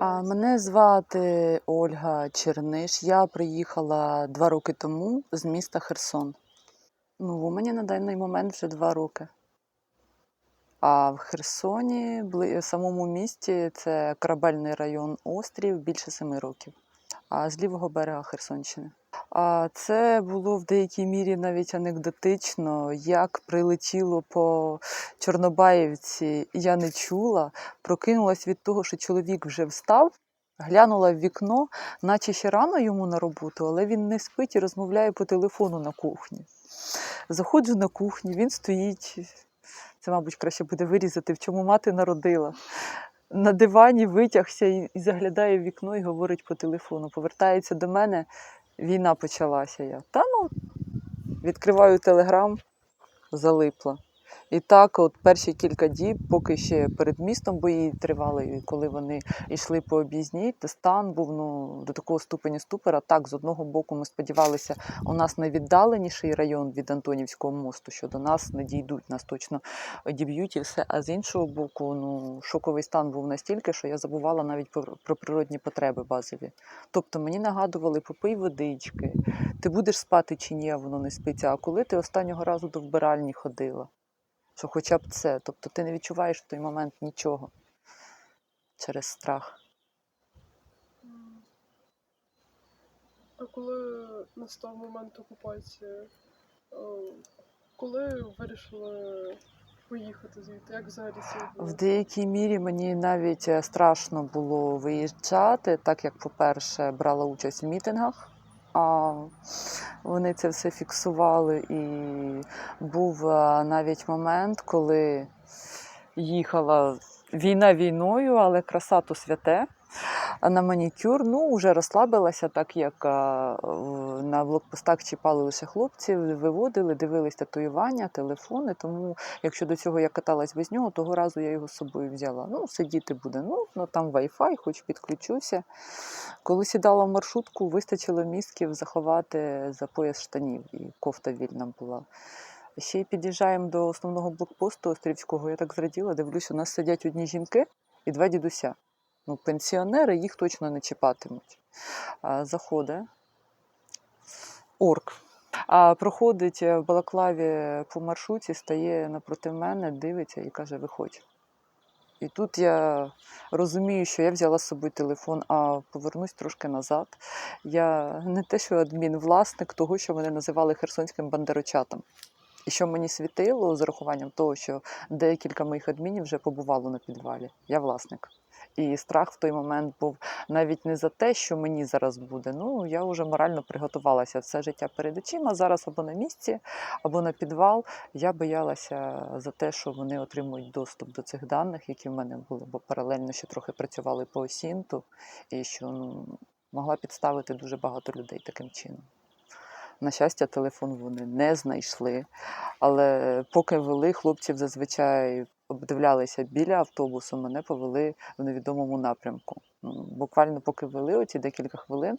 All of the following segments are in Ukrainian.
Мене звати Ольга Черниш. Я приїхала два роки тому з міста Херсон. Ну, у мене на даний момент вже два роки. А в Херсоні, в самому місті, це корабельний район Острів, більше семи років. А з лівого берега Херсонщини. Це було в деякій мірі навіть анекдотично, як прилетіло по Чорнобаївці, я не чула, прокинулась від того, що чоловік вже встав, глянула в вікно, наче ще рано йому на роботу, але він не спить і розмовляє по телефону на кухні. Заходжу на кухню, він стоїть. Це, мабуть, краще буде вирізати, в чому мати народила. На дивані витягся і заглядає в вікно і говорить по телефону. Повертається до мене, війна почалася. Я. Та ну, відкриваю телеграм, залипла. І так, от перші кілька діб, поки ще перед містом бої тривали, і коли вони йшли по об'їзній, стан був ну, до такого ступеня ступора. Так, з одного боку, ми сподівалися, у нас найвіддаленіший район від Антонівського мосту, що до нас не дійдуть, нас точно одіб'ють і все. А з іншого боку, ну, шоковий стан був настільки, що я забувала навіть про, природні потреби базові. Тобто мені нагадували, попий водички, ти будеш спати чи ні, воно не спиться. А коли ти останнього разу до вбиральні ходила? Що хоча б це. Тобто ти не відчуваєш в той момент нічого через страх. А коли настав момент окупації, е, коли вирішили поїхати звідти? Як взагалі це В деякій мірі мені навіть е, страшно було виїжджати, так як, по-перше, брала участь в мітингах. А вони це все фіксували. І був е, навіть момент, коли їхала війна війною, але краса то святе. На манікюр ну вже розслабилася, так як на блокпостах чіпали лише хлопців, виводили, дивились татуювання, телефони. Тому, якщо до цього я каталась без нього, того разу я його з собою взяла. Ну, сидіти буде. Ну, ну там Wi-Fi, хоч підключуся. Коли сідала в маршрутку, вистачило мізків заховати за пояс штанів, і кофта вільна була. Ще й під'їжджаємо до основного блокпосту Острівського. Я так зраділа, дивлюсь, у нас сидять одні жінки і два дідуся. Ну, пенсіонери їх точно не чіпатимуть. Заходить орк. А проходить в балаклаві по маршруті, стає напроти мене, дивиться і каже: Виходь. І тут я розумію, що я взяла з собою телефон, а повернусь трошки назад. Я не те, що адмін-власник того, що мене називали херсонським бандерочатом. І що мені світило з урахуванням того, що декілька моїх адмінів вже побувало на підвалі. Я власник. І страх в той момент був навіть не за те, що мені зараз буде. Ну я вже морально приготувалася все життя перед очима. Зараз або на місці, або на підвал. Я боялася за те, що вони отримують доступ до цих даних, які в мене були, бо паралельно ще трохи працювали по осінту, і що ну, могла підставити дуже багато людей таким чином. На щастя, телефон вони не знайшли. Але поки вели, хлопців зазвичай обдивлялися біля автобусу, мене повели в невідомому напрямку. Буквально поки вели оці декілька хвилин,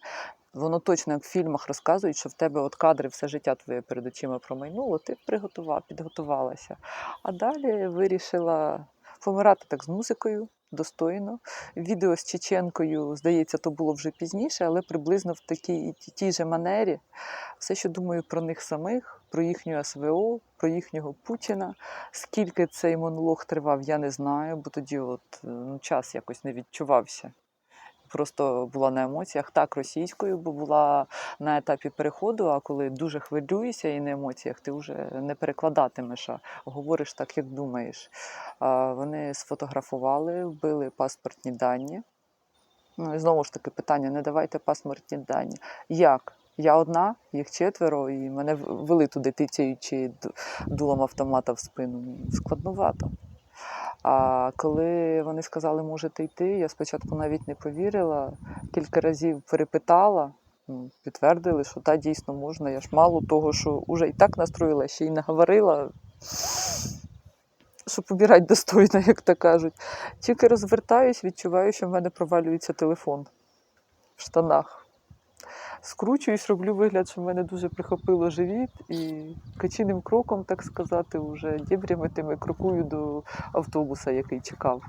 воно точно як в фільмах розказують, що в тебе от кадри все життя твоє перед очима промайнуло, ти приготував, підготувалася. А далі вирішила помирати так з музикою. Достойно. Відео з Чеченкою, здається, то було вже пізніше, але приблизно в такій тій- же манері. Все, що думаю про них самих, про їхню СВО, про їхнього Путіна. Скільки цей монолог тривав, я не знаю, бо тоді от, ну, час якось не відчувався. Просто була на емоціях так російською, бо була на етапі переходу. А коли дуже хвилюєшся і на емоціях, ти вже не перекладатимеш, а говориш так, як думаєш. Вони сфотографували, вбили паспортні дані. Ну і знову ж таки питання: не давайте паспортні дані. Як? Я одна, їх четверо, і мене вели туди тицяючи дулом автомата в спину. Ну, Складновато. А коли вони сказали, можете йти, я спочатку навіть не повірила, кілька разів перепитала, ну, підтвердили, що та дійсно можна. Я ж мало того, що вже і так настроїла, ще й наговорила, що побирать достойно, як то кажуть. Тільки розвертаюсь, відчуваю, що в мене провалюється телефон в штанах. Скручуюсь, роблю вигляд, що в мене дуже прихопило живіт, і качиним кроком, так сказати, вже дібрями тими крокую до автобуса, який чекав.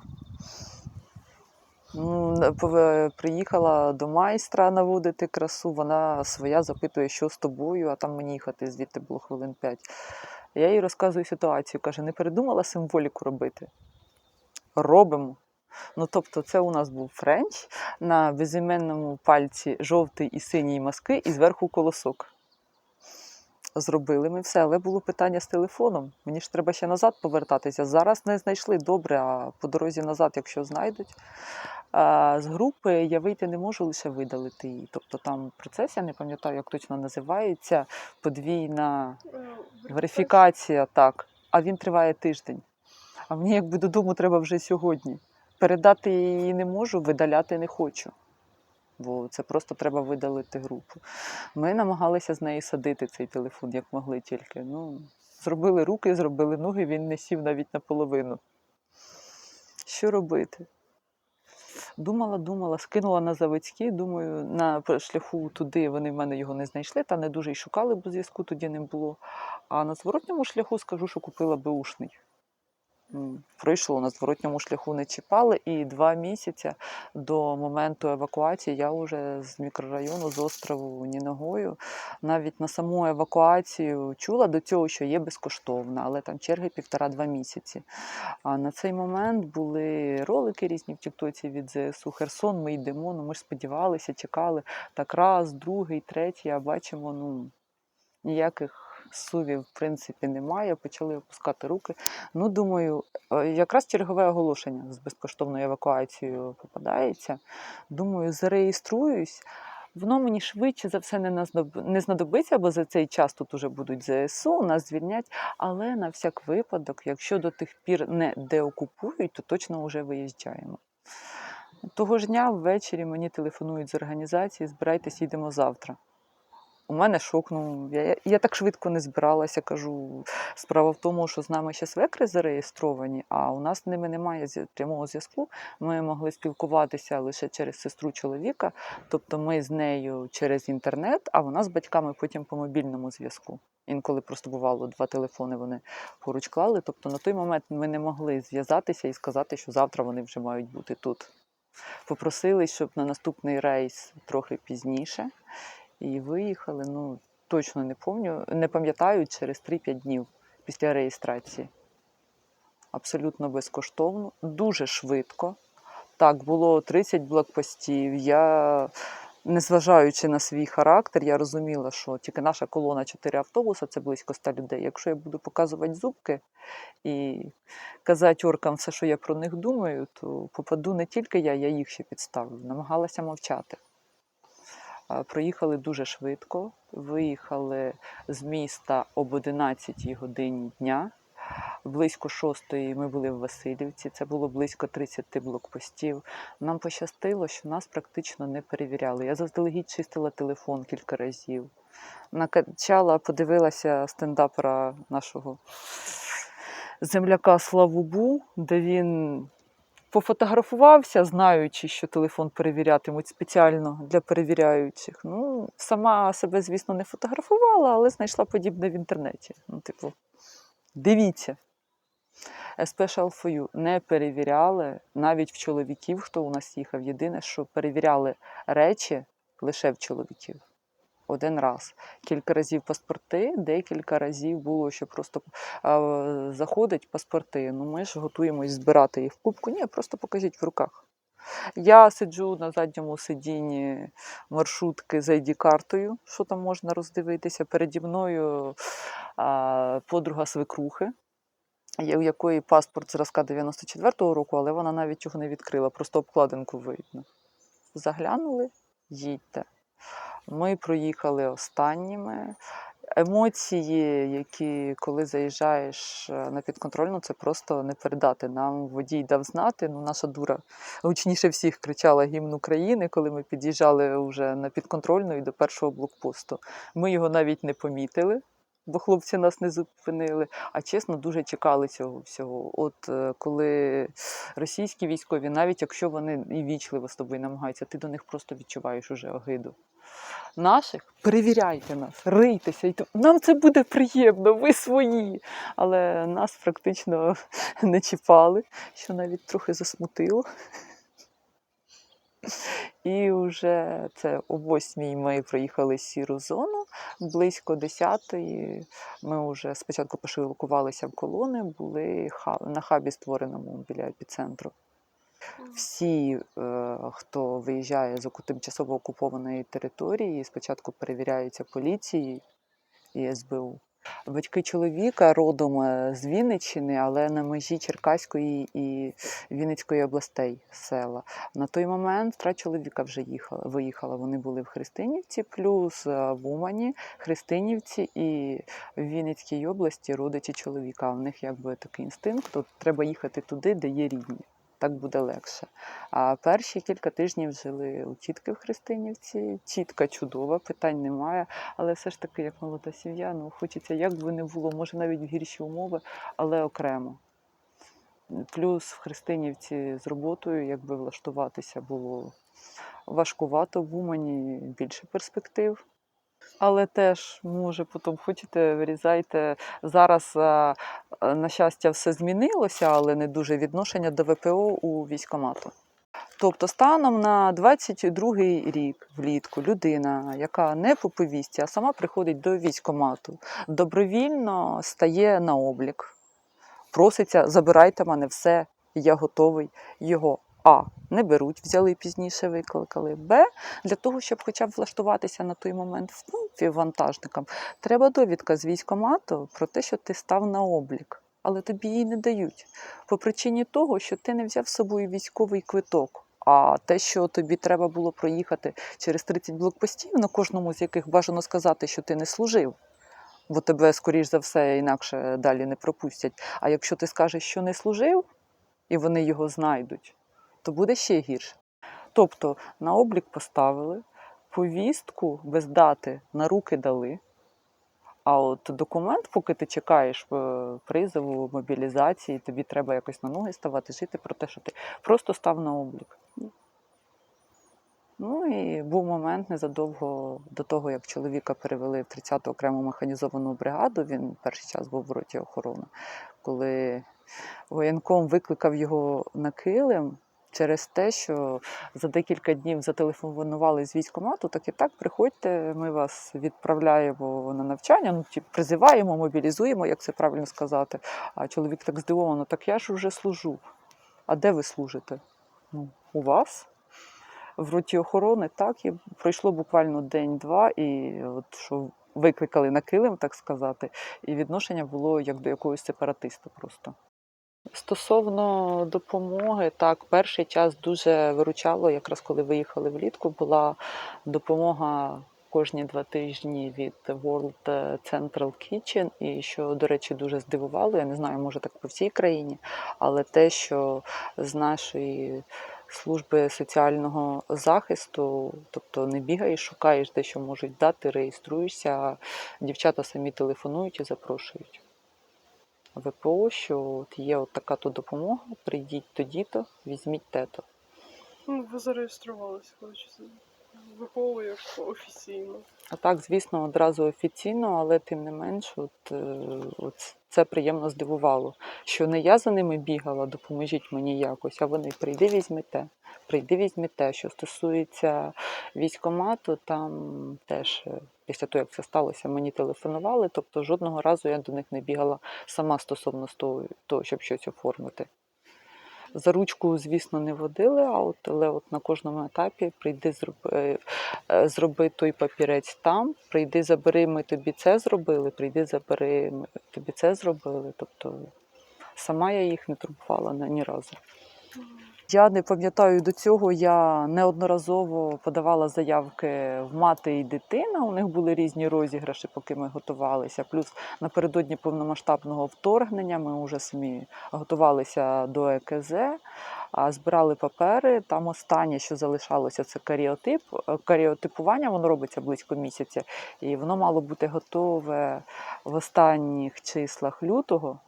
Пове- Приїхала до майстра наводити красу, вона своя запитує, що з тобою, а там мені їхати звідти було хвилин п'ять. Я їй розказую ситуацію, каже, не передумала символіку робити. Робимо. Ну, тобто, це у нас був френч на безіменному пальці жовтий і синій маски, і зверху колосок. Зробили ми все, але було питання з телефоном. Мені ж треба ще назад повертатися. Зараз не знайшли добре, а по дорозі назад, якщо знайдуть. А, з групи я вийти не можу лише видалити її. Тобто там процес, я не пам'ятаю, як точно називається, подвійна Е, верифікація, так. А він триває тиждень. А мені якби додому треба вже сьогодні. Передати її не можу, видаляти не хочу. Бо це просто треба видалити групу. Ми намагалися з неї садити цей телефон, як могли тільки. Ну, зробили руки, зробили ноги, він не сів навіть наполовину. Що робити? Думала, думала, скинула на заводські. Думаю, на шляху туди вони в мене його не знайшли, та не дуже й шукали, бо зв'язку тоді не було. А на зворотньому шляху скажу, що купила беушний. Пройшло на зворотньому шляху не чіпали, і два місяці до моменту евакуації я вже з мікрорайону з острову ні ногою. Навіть на саму евакуацію чула до цього, що є безкоштовна, але там черги півтора-два місяці. А на цей момент були ролики різні в Тіктоці від ЗСУ Херсон. Ми йдемо. Ну ми ж сподівалися, чекали. Так раз, другий, третій, а бачимо, ну ніяких сувів, в принципі, немає. Почали опускати руки. Ну, думаю, е, якраз чергове оголошення з безкоштовною евакуацією попадається. Думаю, зареєструюсь. Воно мені швидше за все не знадобиться, бо за цей час тут уже будуть ЗСУ, нас звільнять. Але на всяк випадок, якщо до тих пір не деокупують, то точно вже виїжджаємо. Того ж дня ввечері мені телефонують з організації, збирайтесь, їдемо завтра. У мене шок. Ну, я, я так швидко не збиралася. Кажу, справа в тому, що з нами ще свекри зареєстровані, а у нас з ними немає прямого зв'язку. Ми могли спілкуватися лише через сестру чоловіка, тобто ми з нею через інтернет, а вона з батьками потім по мобільному зв'язку. Інколи просто бувало два телефони вони поруч клали. Тобто на той момент ми не могли зв'язатися і сказати, що завтра вони вже мають бути тут. Попросили, щоб на наступний рейс трохи пізніше. І виїхали, ну точно не пам'ятаю, не пам'ятаю, через 3-5 днів після реєстрації. Абсолютно безкоштовно, дуже швидко. Так, було 30 блокпостів. Я, незважаючи на свій характер, я розуміла, що тільки наша колона 4 автобуса це близько 100 людей. Якщо я буду показувати зубки і казати оркам все, що я про них думаю, то попаду не тільки я, я їх ще підставлю. Намагалася мовчати. Проїхали дуже швидко. Виїхали з міста об 11 годині дня. Близько шостої ми були в Васильівці. Це було близько 30 блокпостів. Нам пощастило, що нас практично не перевіряли. Я заздалегідь чистила телефон кілька разів. Накачала, подивилася стендапера нашого земляка Славу Бу, де він пофотографувався, знаючи, що телефон перевірятимуть спеціально для перевіряючих. Ну, сама себе, звісно, не фотографувала, але знайшла подібне в інтернеті. Ну, типу, дивіться. Special for you не перевіряли навіть в чоловіків, хто у нас їхав. Єдине, що перевіряли речі лише в чоловіків. Один раз. Кілька разів паспорти, декілька разів було, що просто заходить паспорти. Ну ми ж готуємось збирати їх в кубку. Ні, просто покажіть в руках. Я сиджу на задньому сидінні маршрутки з ID-картою, що там можна роздивитися. Переді мною подруга свекрухи, у якої паспорт зразка 94-го року, але вона навіть його не відкрила, просто обкладинку видно. Заглянули, їдьте. Ми проїхали останніми. Емоції, які коли заїжджаєш е, на підконтрольну, це просто не передати. Нам водій дав знати. Ну, наша дура гучніше всіх кричала гімн України, коли ми під'їжджали вже на підконтрольну і до першого блокпосту. Ми його навіть не помітили, бо хлопці нас не зупинили. А чесно, дуже чекали цього всього. От е, коли російські військові, навіть якщо вони і вічливо з тобою намагаються, ти до них просто відчуваєш уже огиду. Наших перевіряйте нас, рийтеся. І Нам це буде приємно, ви свої. Але нас практично не чіпали, що навіть трохи засмутило. І вже це о восьмій ми проїхали сіру зону. Близько десятої ми вже спочатку пошилкувалися в колони, були на хабі, створеному біля епіцентру. Всі, е, хто виїжджає з тимчасово окупованої території, спочатку перевіряються поліцією і СБУ. Батьки чоловіка родом е, з Вінниччини, але на межі Черкаської і Вінницької областей села. На той момент тра чоловіка вже їхала, виїхала. Вони були в Христинівці, плюс е, в Умані, Христинівці і в Вінницькій області родичі чоловіка. У них якби такий інстинкт, от треба їхати туди, де є рідні. Так буде легше. А перші кілька тижнів жили у тітки в Христинівці. Тітка чудова, питань немає. Але все ж таки, як молода сім'я, ну хочеться, як би не було, може навіть в гірші умови, але окремо. Плюс в Христинівці з роботою, якби влаштуватися було важкувато в Умані більше перспектив. Але теж, може, потім хочете, вирізайте. Зараз, а, на щастя, все змінилося, але не дуже відношення до ВПО у військкомату. Тобто, станом на 22-й рік влітку людина, яка не по повісті, а сама приходить до військкомату, добровільно стає на облік, проситься, забирайте мене все, я готовий його. А. Не беруть, взяли пізніше, викликали. Б. Для того, щоб хоча б влаштуватися на той момент в пункті вантажникам, треба довідка з військкомату про те, що ти став на облік. Але тобі її не дають по причині того, що ти не взяв з собою військовий квиток. А те, що тобі треба було проїхати через 30 блокпостів, на кожному з яких бажано сказати, що ти не служив, бо тебе, скоріш за все, інакше далі не пропустять. А якщо ти скажеш, що не служив, і вони його знайдуть, то буде ще гірше. Тобто на облік поставили, повістку без дати на руки дали. А от документ, поки ти чекаєш е, призову, мобілізації, тобі треба якось на ноги ставати, жити про те, що ти просто став на облік. Ну і був момент незадовго до того, як чоловіка перевели в 30-ту окрему механізовану бригаду. Він перший час був в роті охорони, коли воєнком викликав його на килим через те, що за декілька днів зателефонували з військкомату, так і так, приходьте, ми вас відправляємо на навчання, ну ті, призиваємо, мобілізуємо, як це правильно сказати. А чоловік так здивовано, так я ж вже служу. А де ви служите? Ну, у вас? В роті охорони так, і пройшло буквально день-два, і от що викликали на килим, так сказати, і відношення було як до якогось сепаратиста просто. Стосовно допомоги, так, перший час дуже виручало, якраз коли виїхали влітку, була допомога кожні два тижні від World Central Kitchen, і що, до речі, дуже здивувало, я не знаю, може так по всій країні, але те, що з нашої служби соціального захисту, тобто не бігаєш, шукаєш де що можуть дати, реєструєшся, дівчата самі телефонують і запрошують. ВПО, що от є от така то допомога, прийдіть тоді-то, візьміть те-то. Ну, ви зареєструвалися, коротше, в Як офіційно. А так, звісно, одразу офіційно, але тим не менш, от, е, от це приємно здивувало, що не я за ними бігала, допоможіть мені якось, а вони прийди, візьмете, прийди, візьмете. Що стосується військкомату, там теж е, після того, як це сталося, мені телефонували, тобто жодного разу я до них не бігала сама стосовно того щоб щось оформити. За ручку, звісно, не водили, а от, але от на кожному етапі прийди, зроби, е, зроби той папірець там, прийди, забери, ми тобі це зробили, прийди, забери, ми тобі це зробили. Тобто сама я їх не турбувала ні разу. Я не пам'ятаю до цього, я неодноразово подавала заявки в мати і дитина. У них були різні розіграші, поки ми готувалися. Плюс напередодні повномасштабного вторгнення ми вже самі готувалися до ЕКЗ, а збирали папери. Там останнє, що залишалося, це каріотип. Е, Каріотипування воно робиться близько місяця, і воно мало бути готове в останніх числах лютого.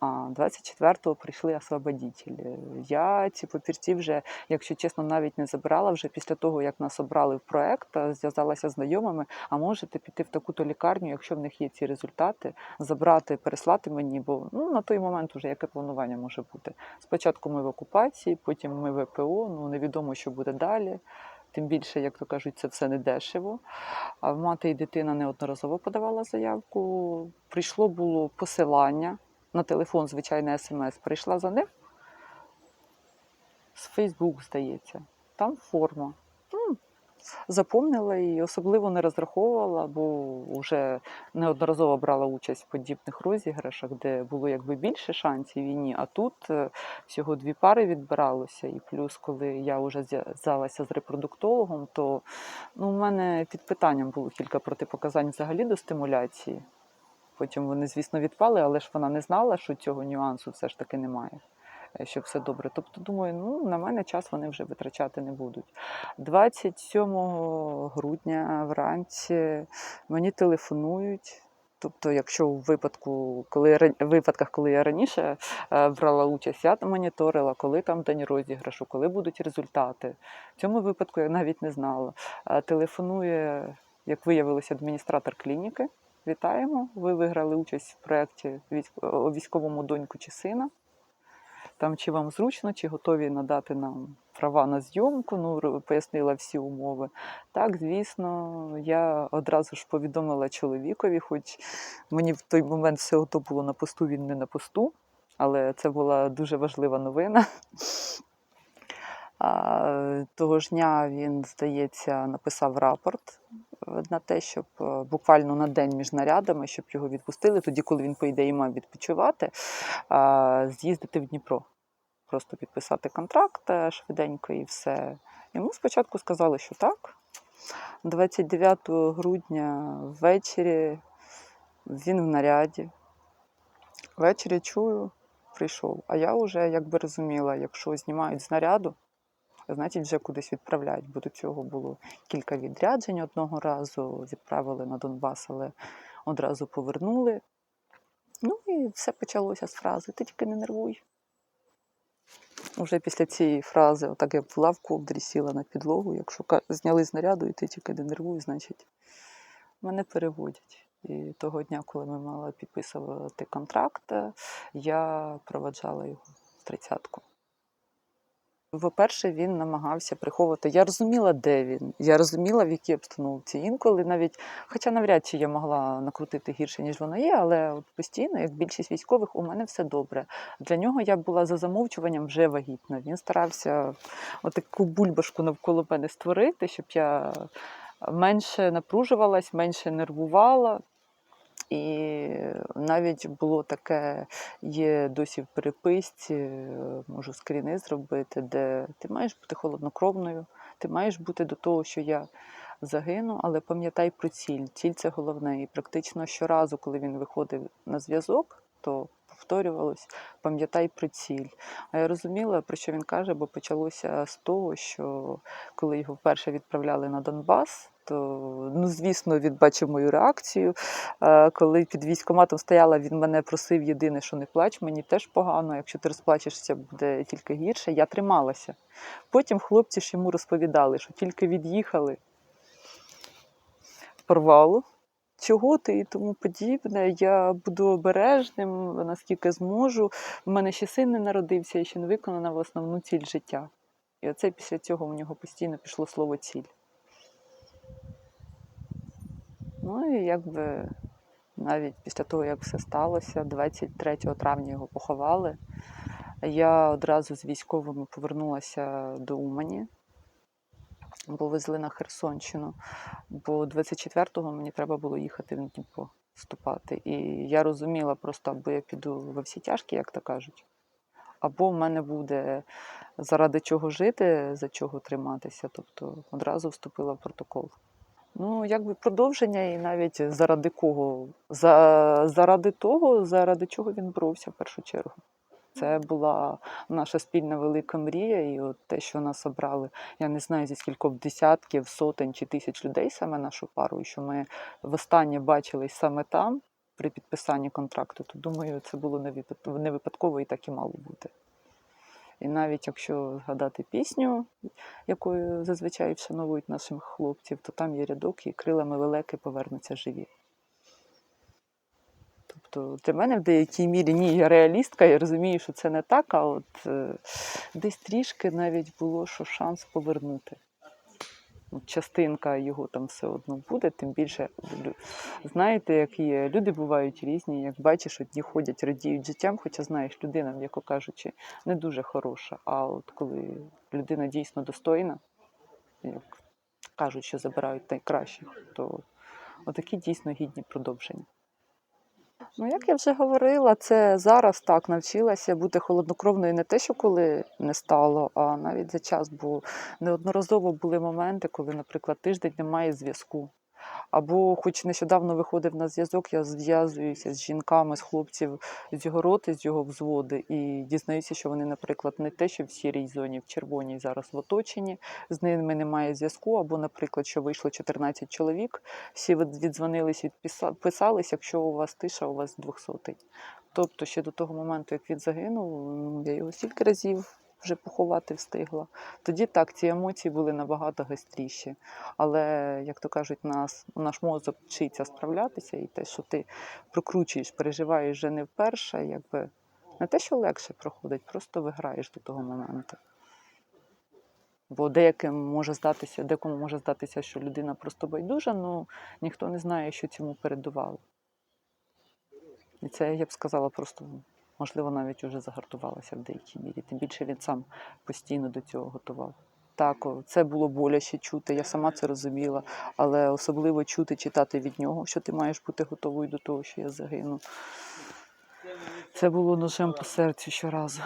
А 24-го прийшли освободітелі. Я ці папірці вже, якщо чесно, навіть не забирала. Вже після того, як нас обрали в проект, зв'язалася з знайомими. А можете піти в таку-то лікарню, якщо в них є ці результати, забрати, переслати мені, бо ну, на той момент вже яке планування може бути. Спочатку ми в окупації, потім ми в ВПО, ну невідомо, що буде далі. Тим більше, як то кажуть, це все не дешево. А мати і дитина неодноразово подавала заявку. Прийшло було посилання на телефон, звичайне смс. Прийшла за ним з Фейсбук, здається. Там форма. М, Запомнила і особливо не розраховувала, бо вже неодноразово брала участь в подібних розіграшах, де було якби більше шансів війні. А тут е, всього дві пари відбиралося. І плюс, коли я вже зв'язалася з репродуктологом, то ну, у мене під питанням було кілька протипоказань взагалі до стимуляції. Потім вони, звісно, відпали, але ж вона не знала, що цього нюансу все ж таки немає. е, Що все добре. Тобто, думаю, ну на мене час вони вже витрачати не будуть. 27 грудня вранці мені телефонують. Тобто, якщо у випадку, коли ран- випадках, коли я раніше е, брала участь, я моніторила, коли там день розіграшу, коли будуть результати. В цьому випадку я навіть не знала. Е, Телефонує, як виявилося, адміністратор клініки. Вітаємо! Ви виграли участь в проєкті військ- військовому доньку чи сина. Там чи вам зручно, чи готові надати нам права на зйомку, ну, пояснила всі умови. Так, звісно, я одразу ж повідомила чоловікові, хоч мені в той момент все ото було на посту, він не на посту, але це була дуже важлива новина. Того ж дня він, здається, написав рапорт е, на те, щоб е, буквально на день між нарядами, щоб його відпустили, тоді, коли він, по ідеї, мав відпочивати, з'їздити в Дніпро. Просто підписати контракт е, швиденько і все. Йому спочатку сказали, що так. 29 грудня ввечері він в наряді. Ввечері чую, прийшов. А я вже якби розуміла, якщо знімають з наряду, значить вже кудись відправляють, бо до цього було кілька відряджень одного разу, відправили на Донбас, але одразу повернули. Ну і все почалося з фрази Ти тільки не нервуй. Уже після цієї фрази, отак я була в ковдрі, сіла на підлогу. Якщо зняли з наряду, і ти тільки не нервуй, значить мене переводять. І того дня, коли ми мали підписувати контракт, я проведжала його в тридцятку. По-перше, він намагався приховувати. Я розуміла, де він. Я розуміла, в якій обстановці. Інколи навіть, хоча навряд чи я могла накрутити гірше, ніж воно є, але от постійно, як більшість військових, у мене все добре. Для нього я була за замовчуванням вже вагітна. Він старався отаку бульбашку навколо мене створити, щоб я менше напружувалась, менше нервувала. І навіть було таке, є досі в переписці, е, можу скріни зробити, де ти маєш бути холоднокровною, ти маєш бути до того, що я загину, але пам'ятай про ціль. Ціль це головне. І практично щоразу, коли він виходив на зв'язок, то повторювалось пам'ятай про ціль. А я розуміла, про що він каже, бо почалося з того, що коли його вперше відправляли на Донбас, то ну, звісно, він бачив мою реакцію. Е, Коли під військкоматом стояла, він мене просив єдине, що не плач, мені теж погано. Якщо ти розплачешся, буде тільки гірше. Я трималася. Потім хлопці ж йому розповідали, що тільки від'їхали, порвало. Чого ти і тому подібне. Я буду обережним, наскільки зможу. У мене ще син не народився і ще не виконана в основну ціль життя. І оце після цього у нього постійно пішло слово ціль. Ну і якби навіть після того, як все сталося, 23 травня його поховали. Я одразу з військовими повернулася до Умані, бо везли на Херсонщину. Бо 24-го мені треба було їхати в Дніпро вступати. І я розуміла просто, або я піду во всі тяжкі, як то кажуть, або в мене буде заради чого жити, за чого триматися. Тобто одразу вступила в протокол. Ну, якби продовження, і навіть заради кого? За, заради того, заради чого він боровся в першу чергу. Це була наша спільна велика мрія, і от те, що нас обрали, я не знаю зі скількох десятків, сотень чи тисяч людей, саме нашу пару, і що ми востаннє бачились саме там. при підписанні контракту, то думаю, це було не випад- випадково і так і мало бути. І навіть якщо згадати пісню, якою зазвичай вшановують наших хлопців, то там є рядок і крилами лелеки повернуться живі. Тобто для мене в деякій мірі ні, я реалістка, я розумію, що це не так, а от е, десь трішки навіть було, що шанс повернути. От частинка його там все одно буде, тим більше знаєте, як є. Люди бувають різні, як бачиш, одні ходять, радіють життям, хоча знаєш, людина, м'яко кажучи, не дуже хороша. А от коли людина дійсно достойна, як кажуть, що забирають найкращих, то отакі дійсно гідні продовження. Ну, як я вже говорила, це зараз так навчилася бути холоднокровною не те, що коли не стало, а навіть за час, бо неодноразово були моменти, коли, наприклад, тиждень немає зв'язку. Або, хоч нещодавно виходив на зв'язок, я зв'язуюся з жінками, з хлопців з його роти, з його взводи, і дізнаюся, що вони, наприклад, не те, що в сірій зоні, в червоній зараз в оточенні, з ними немає зв'язку, або, наприклад, що вийшло 14 чоловік, всі від- віддзвонились, відписались, якщо у вас тиша, у вас 200. Тобто ще до того моменту, як він загинув, я його стільки разів вже поховати встигла. Тоді так, ці емоції були набагато гостріші. Але, як то кажуть, нас, наш мозок вчиться справлятися, і те, що ти прокручуєш, переживаєш вже не вперше, якби не те, що легше проходить, просто виграєш до того моменту. Бо деяким може здатися, декому може здатися, що людина просто байдужа, ну ніхто не знає, що цьому передувало. І це, я б сказала, просто можливо навіть уже загартувалася в деякій мірі. Тим більше він сам постійно до цього готував. Так, це було боляче чути, я сама це розуміла, але особливо чути, читати від нього, що ти маєш бути готовою до того, що я загину. Це було ножем по серцю щоразу.